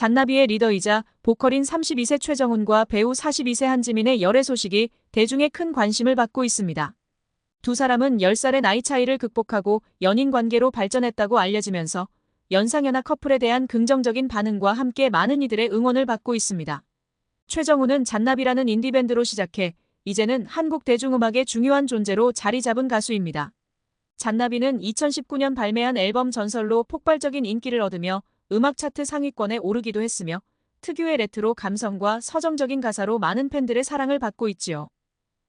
잔나비의 리더이자 보컬인 32세 최정훈과 배우 42세 한지민의 열애 소식이 대중의 큰 관심을 받고 있습니다. 두 사람은 10살의 나이 차이를 극복하고 연인 관계로 발전했다고 알려지면서 연상연하 커플에 대한 긍정적인 반응과 함께 많은 이들의 응원을 받고 있습니다. 최정훈은 잔나비라는 인디밴드로 시작해 이제는 한국 대중음악의 중요한 존재로 자리 잡은 가수입니다. 잔나비는 2019년 발매한 앨범 전설로 폭발적인 인기를 얻으며 음악 차트 상위권에 오르기도 했으며 특유의 레트로 감성과 서정적인 가사로 많은 팬들의 사랑을 받고 있지요.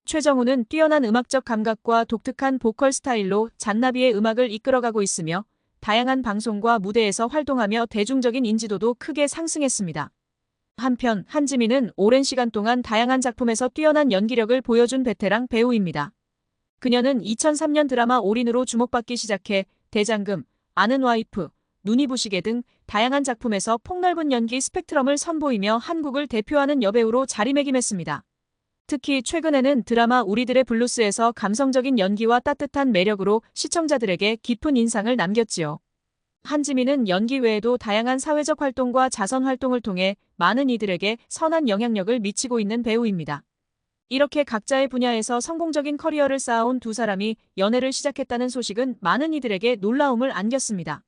최정훈은 뛰어난 음악적 감각과 독특한 보컬 스타일로 잔나비의 음악을 이끌어가고 있으며 다양한 방송과 무대에서 활동하며 대중적인 인지도도 크게 상승했습니다. 한편 한지민은 오랜 시간 동안 다양한 작품에서 뛰어난 연기력을 보여준 베테랑 배우입니다. 그녀는 2003년 드라마 올인으로 주목받기 시작해 대장금, 아는 와이프, 눈이 부시게 등 다양한 작품에서 폭넓은 연기 스펙트럼을 선보이며 한국을 대표하는 여배우로 자리매김했습니다. 특히 최근에는 드라마 우리들의 블루스에서 감성적인 연기와 따뜻한 매력으로 시청자들에게 깊은 인상을 남겼지요. 한지민은 연기 외에도 다양한 사회적 활동과 자선 활동을 통해 많은 이들에게 선한 영향력을 미치고 있는 배우입니다. 이렇게 각자의 분야에서 성공적인 커리어를 쌓아온 두 사람이 연애를 시작했다는 소식은 많은 이들에게 놀라움을 안겼습니다.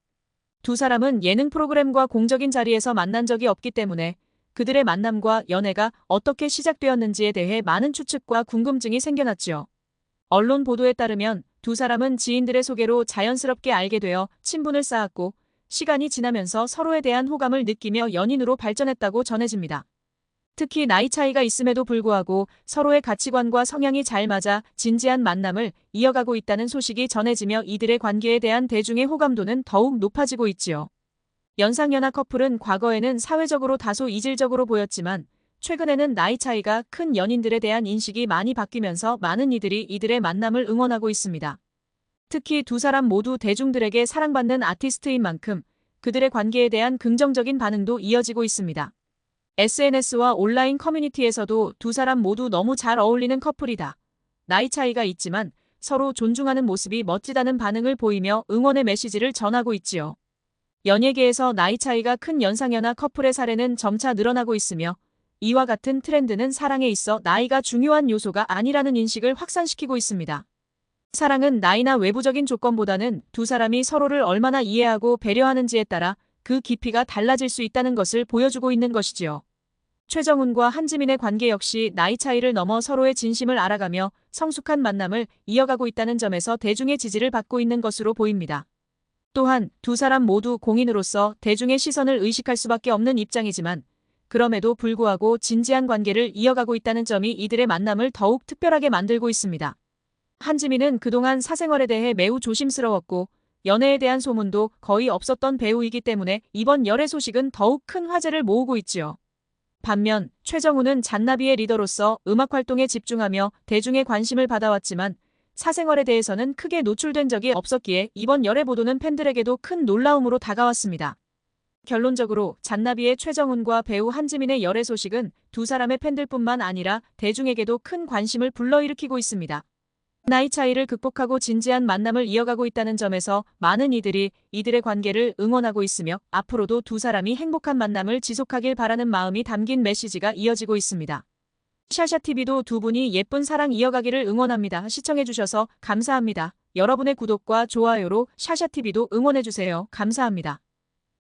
두 사람은 예능 프로그램과 공적인 자리에서 만난 적이 없기 때문에 그들의 만남과 연애가 어떻게 시작되었는지에 대해 많은 추측과 궁금증이 생겨났지요. 언론 보도에 따르면 두 사람은 지인들의 소개로 자연스럽게 알게 되어 친분을 쌓았고 시간이 지나면서 서로에 대한 호감을 느끼며 연인으로 발전했다고 전해집니다. 특히 나이 차이가 있음에도 불구하고 서로의 가치관과 성향이 잘 맞아 진지한 만남을 이어가고 있다는 소식이 전해지며 이들의 관계에 대한 대중의 호감도는 더욱 높아지고 있지요. 연상연하 커플은 과거에는 사회적으로 다소 이질적으로 보였지만 최근에는 나이 차이가 큰 연인들에 대한 인식이 많이 바뀌면서 많은 이들이 이들의 만남을 응원하고 있습니다. 특히 두 사람 모두 대중들에게 사랑받는 아티스트인 만큼 그들의 관계에 대한 긍정적인 반응도 이어지고 있습니다. SNS와 온라인 커뮤니티에서도 두 사람 모두 너무 잘 어울리는 커플이다. 나이 차이가 있지만 서로 존중하는 모습이 멋지다는 반응을 보이며 응원의 메시지를 전하고 있지요. 연예계에서 나이 차이가 큰 연상연하 커플의 사례는 점차 늘어나고 있으며 이와 같은 트렌드는 사랑에 있어 나이가 중요한 요소가 아니라는 인식을 확산시키고 있습니다. 사랑은 나이나 외부적인 조건보다는 두 사람이 서로를 얼마나 이해하고 배려하는지에 따라 그 깊이가 달라질 수 있다는 것을 보여주고 있는 것이지요. 최정훈과 한지민의 관계 역시 나이 차이를 넘어 서로의 진심을 알아가며 성숙한 만남을 이어가고 있다는 점에서 대중의 지지를 받고 있는 것으로 보입니다. 또한 두 사람 모두 공인으로서 대중의 시선을 의식할 수밖에 없는 입장이지만 그럼에도 불구하고 진지한 관계를 이어가고 있다는 점이 이들의 만남을 더욱 특별하게 만들고 있습니다. 한지민은 그동안 사생활에 대해 매우 조심스러웠고 연애에 대한 소문도 거의 없었던 배우이기 때문에 이번 열애 소식은 더욱 큰 화제를 모으고 있지요. 반면 최정우는 잔나비의 리더로서 음악 활동에 집중하며 대중의 관심을 받아왔지만 사생활에 대해서는 크게 노출된 적이 없었기에 이번 열애 보도는 팬들에게도 큰 놀라움으로 다가왔습니다. 결론적으로 잔나비의 최정훈과 배우 한지민의 열애 소식은 두 사람의 팬들뿐만 아니라 대중에게도 큰 관심을 불러일으키고 있습니다. 나이 차이를 극복하고 진지한 만남을 이어가고 있다는 점에서 많은 이들이 이들의 관계를 응원하고 있으며 앞으로도 두 사람이 행복한 만남을 지속하길 바라는 마음이 담긴 메시지가 이어지고 있습니다. 샤샤TV도 두 분이 예쁜 사랑 이어가기를 응원합니다. 시청해주셔서 감사합니다. 여러분의 구독과 좋아요로 샤샤TV도 응원해주세요. 감사합니다.